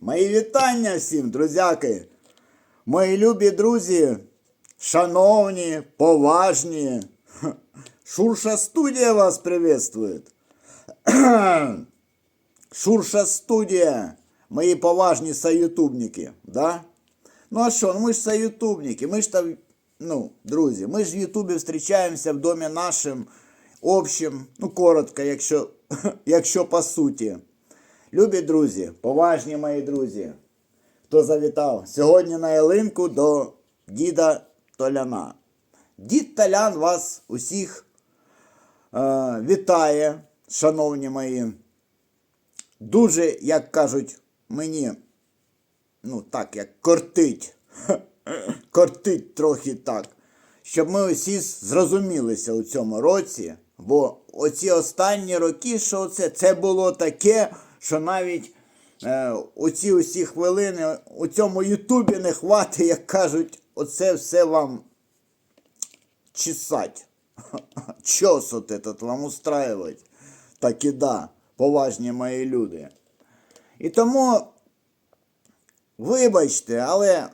Мої вітання всім, друзяки. Мої любі друзі, шановні, поважні. Шурша студія вас приветствует. Шурша студія. Мої поважні соютубники, да? Ну а що, ну ми ж соютубники, ми ж там, ну, друзі, ми ж в Ютубі зустрічаємося в домі нашим, общим, ну коротко, якщо, якщо по суті. Любі друзі, поважні мої друзі, хто завітав сьогодні на ялинку до діда Толяна. Дід Толян вас усіх е, вітає, шановні мої. Дуже, як кажуть, мені, ну так, як кортить, кортить трохи так, щоб ми усі зрозумілися у цьому році, бо оці останні роки, що це, це було таке, що навіть е, оці усі хвилини у цьому Ютубі не хватить, як кажуть, оце все вам чесать. Чос от этот вам устраивать. Так і да, поважні мої люди. І тому, вибачте, але,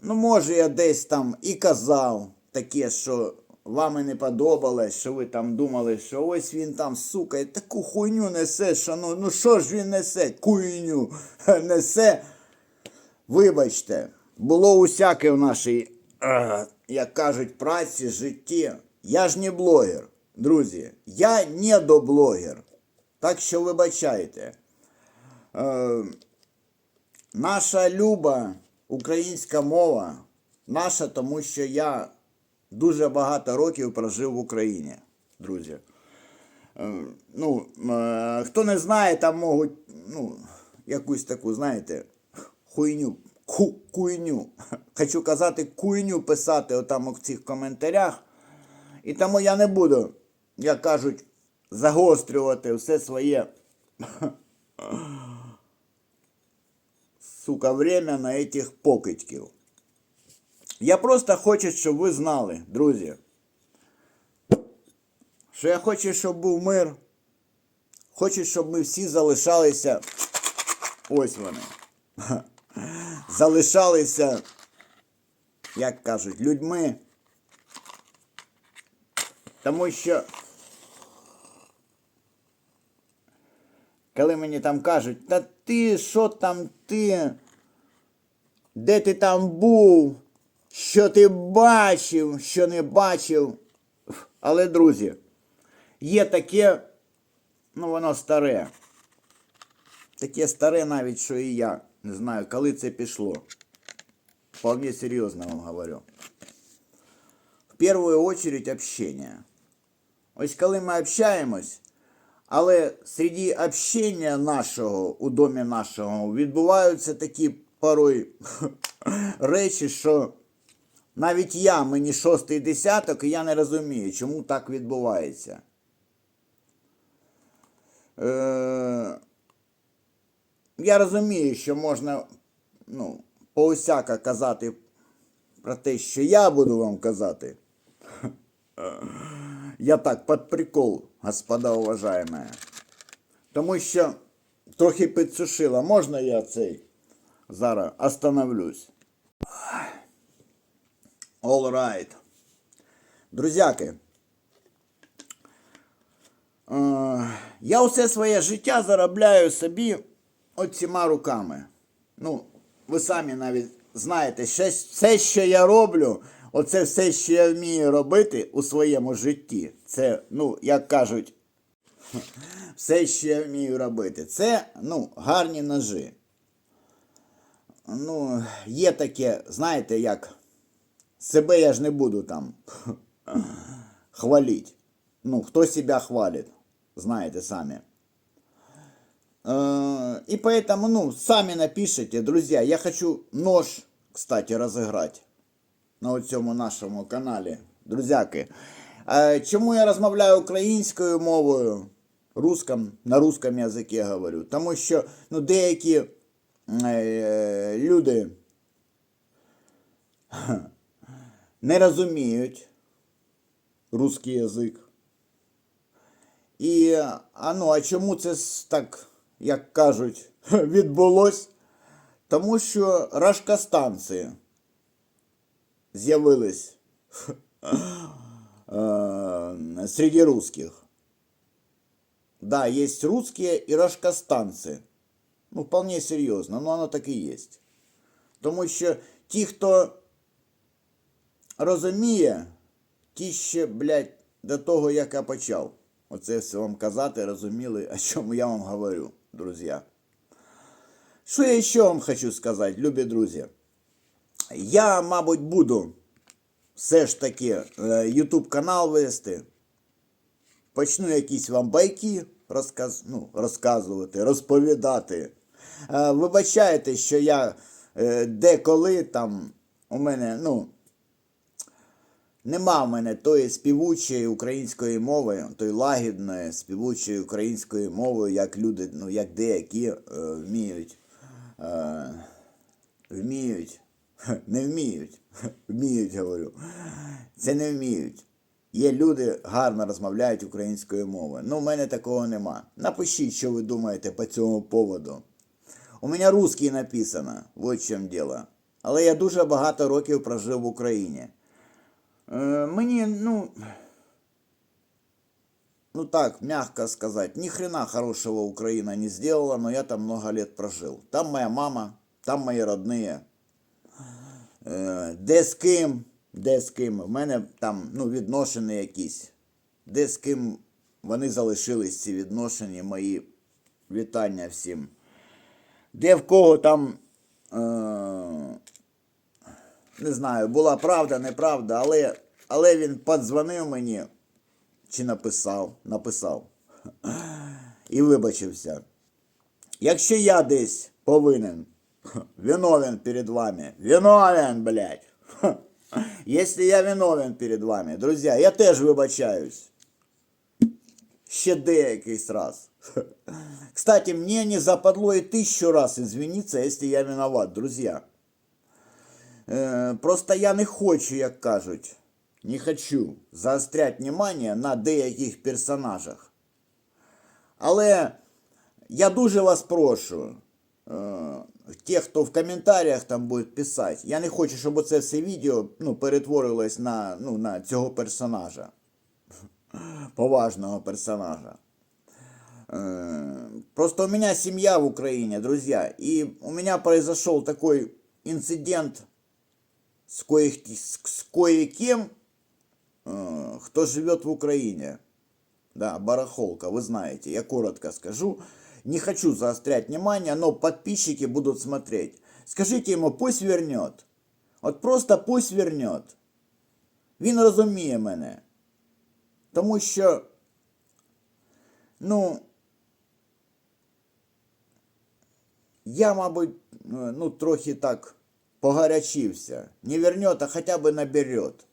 ну, може, я десь там і казав таке, що вам і не подобалось, що ви там думали, що ось він там, сука, і таку хуйню несе, що ну, ну що ж він несе? Куйню несе. Вибачте, було усяке в нашій, е, як кажуть, праці, житті. Я ж не блогер, друзі. Я не доблогер. Так що вибачайте. Е, наша люба українська мова, наша, тому що я дуже багато років прожив в Україні, друзі. Е, ну, е, хто не знає, там можуть, ну, якусь таку, знаєте, хуйню, ку, куйню. Хочу казати, куйню писати отам в цих коментарях. І тому я не буду, як кажуть, загострювати все своє сука, время на этих покидьків. Я просто хочу, щоб ви знали, друзі, що я хочу, щоб був мир. Хочу, щоб ми всі залишалися. Ось вони. Залишалися, як кажуть, людьми. Тому що. Коли мені там кажуть, та ти, що там ти? Де ти там був? Що ти бачив, що не бачив? Але, друзі, є таке, ну воно старе. Таке старе навіть, що і я. Не знаю, коли це пішло. Вполне серйозно вам говорю. В першу очередь общение. Ось коли ми общаємось, але серед общення нашого у домі нашого відбуваються такі порой речі, що навіть я, мені шостий десяток, і я не розумію, чому так відбувається. Е- я розумію, що можна ну, поусяка казати про те, що я буду вам казати. Я так під прикол, господа уважаемые. Тому що трохи підсушила. Можна я цей зараз остановлюсь? All right. Друзяки. Е, я усе своє життя заробляю собі оціма руками. Ну, ви самі навіть знаєте, ще- все, що я роблю, оце все, що я вмію робити у своєму житті. Це, ну, як кажуть, все, що я вмію робити. Це, ну, гарні ножи. Ну, є таке, знаєте, як себе я ж не буду там хвалить. Ну, хто себе хвалить, знаєте самі. Э, И поэтому, ну, сами напишите, друзья, я хочу нож, кстати, разыграть на цьому нашому каналі. Друзяки, Е, чому я розмовляю українською мовою, русском, на русском язикі говорю? Тому що ну, деякі е, люди не розуміють русский язик. І, а ну, а чому це так, як кажуть, відбулось? Тому що рашкостанції з'явились э, среди русских. Да, есть русские и рашкостанцы. Ну, вполне серйозно, ну воно так і є. Тому що ті, хто розуміє, ті ще, блядь, до того, як я почав. Оце все вам казати, розуміли, о чому я вам говорю, друзі. Що я ще вам хочу сказати, любі друзі? Я, мабуть, буду все ж таки е, YouTube канал вести. Почну якісь вам байки розказ... ну, розказувати, розповідати. Е, Вибачайте, що я е, деколи там у мене, ну, нема в мене тої співучої української мови, тої лагідної співучої української мови, як люди, ну, як деякі е, вміють. Е, вміють. Не вміють. Вміють, говорю. Це не вміють. Є люди, гарно розмовляють українською мовою. Ну, в мене такого нема. Напишіть, що ви думаєте по цьому поводу. У мене русський написано, вот в чому діло. Але я дуже багато років прожив в Україні. Е, мені, ну. Ну так, мягко сказать, ни хрена хорошего Украина не сделала, но я там много лет прожил. Там моя мама, там мои родные. Е, де з ким, де з ким. В мене там ну, відношення якісь. Де з ким вони залишились ці відношення, мої вітання всім. Де в кого там. Е, не знаю, була правда, неправда, але, але він подзвонив мені чи написав, написав. І вибачився. Якщо я десь повинен, виновен перед вами, виновен, блядь. Если я виновен перед вами, друзі, я теж вибачаюсь. Ще деякийсь раз. Кстати, мне не западло и тысячу раз извиниться, если я виноват, друзья. Е, Просто я не хочу, як кажуть, не хочу заострять внимание на деяких персонажах. Але я дуже вас прошу, е, ті, хто в коментарях там буде писати, я не хочу, щоб це все відео ну, перетворилось на, ну, на цього персонажа. Поважного персонажа. Э, Просто у меня семья в Украине, друзья, и у меня произошел такой инцидент с, коих, с, с кое-кем, э, кто живет в Украине. Да, барахолка, вы знаете, я коротко скажу. Не хочу заострять внимание, но подписчики будут смотреть. Скажите ему, пусть вернет. От просто пусть вернет. Він розуміє мене. Тому що, ну, я, мабуть, е, ну, трохи так погарячився. Не вернет, а хоча б наберет.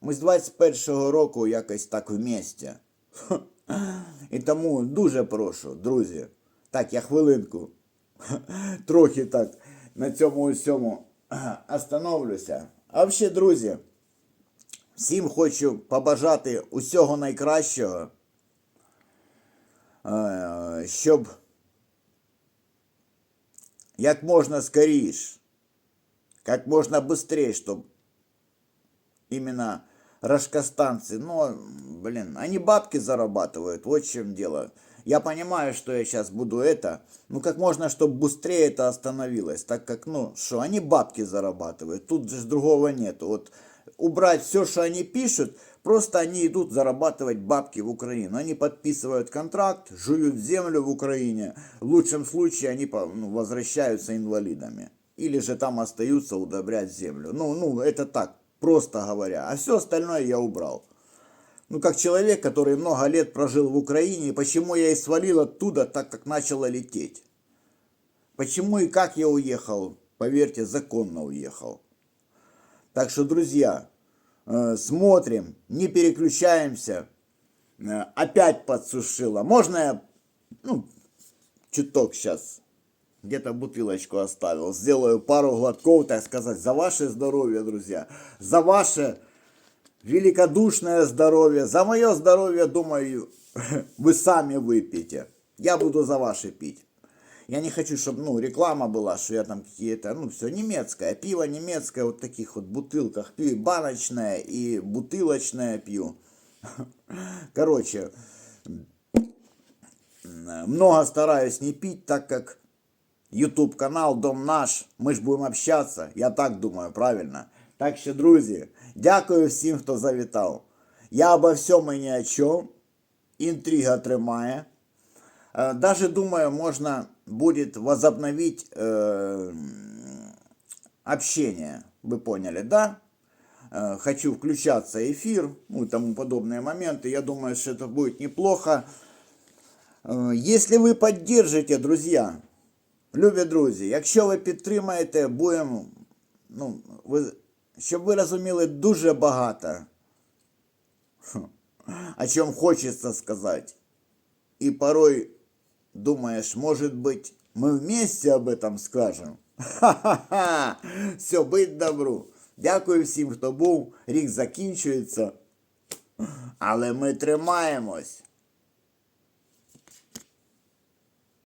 Ми з 21-го року якось так вместе. І тому дуже прошу, друзі. Так, я хвилинку. Трохи так на цьому усьому остановлюся. А взагалі, друзі, всім хочу побажати усього найкращого, е, щоб як можна скоріш, как можно быстрее, чтобы именно рожкостанцы, ну, блин, они бабки зарабатывают, вот в чем дело. Я понимаю, что я сейчас буду это, ну, как можно, чтобы быстрее это остановилось, так как, ну, что, они бабки зарабатывают, тут же другого нету. Вот убрать все, что они пишут, просто они идут зарабатывать бабки в Украину. Они подписывают контракт, жуют землю в Украине. В лучшем случае они ну, возвращаются инвалидами. Или же там остаются удобрять землю. Ну, ну, это так, просто говоря. А все остальное я убрал. Ну, как человек, который много лет прожил в Украине, почему я и свалил оттуда, так как начало лететь. Почему и как я уехал, поверьте, законно уехал. Так что, друзья, э, смотрим, не переключаемся. Э, Опять подсушило. Можно я, ну, чуток сейчас, где-то бутылочку оставил, сделаю пару глотков, так сказать, за ваше здоровье, друзья, за ваше великодушное здоровье, за мое здоровье, думаю, вы сами выпьете. Я буду за ваше пить. Я не хочу, чтобы, ну, реклама была, что я там какие-то, ну, все немецкое, пиво немецкое, вот в таких вот бутылках пью, и баночное, и бутылочное пью. Короче, много стараюсь не пить, так как YouTube канал Дом наш. Ми ж будемо общатися. Я так думаю, правильно. Так що, друзі, дякую всім, хто завітав. Я обо всьому і ні о чому. Інтрига тримає. Э, Даже думаю, можно будет возобновить э, общение. Вы поняли, да? Э, Хочу включаться эфир, ну и тому подобные моменты. Я думаю, что это будет неплохо. Е, Якщо ви підтримуєте, друзі, любі друзі, якщо ви підтримаєте, будемо, ну, ви, щоб ви розуміли дуже багато, о чому хочеться сказати. И порой думаешь, может быть, мы вместе об этом скажем. Ха-ха-ха! Все, быть добру. Дякую всім, хто був. Рік закінчується. Але ми тримаємось.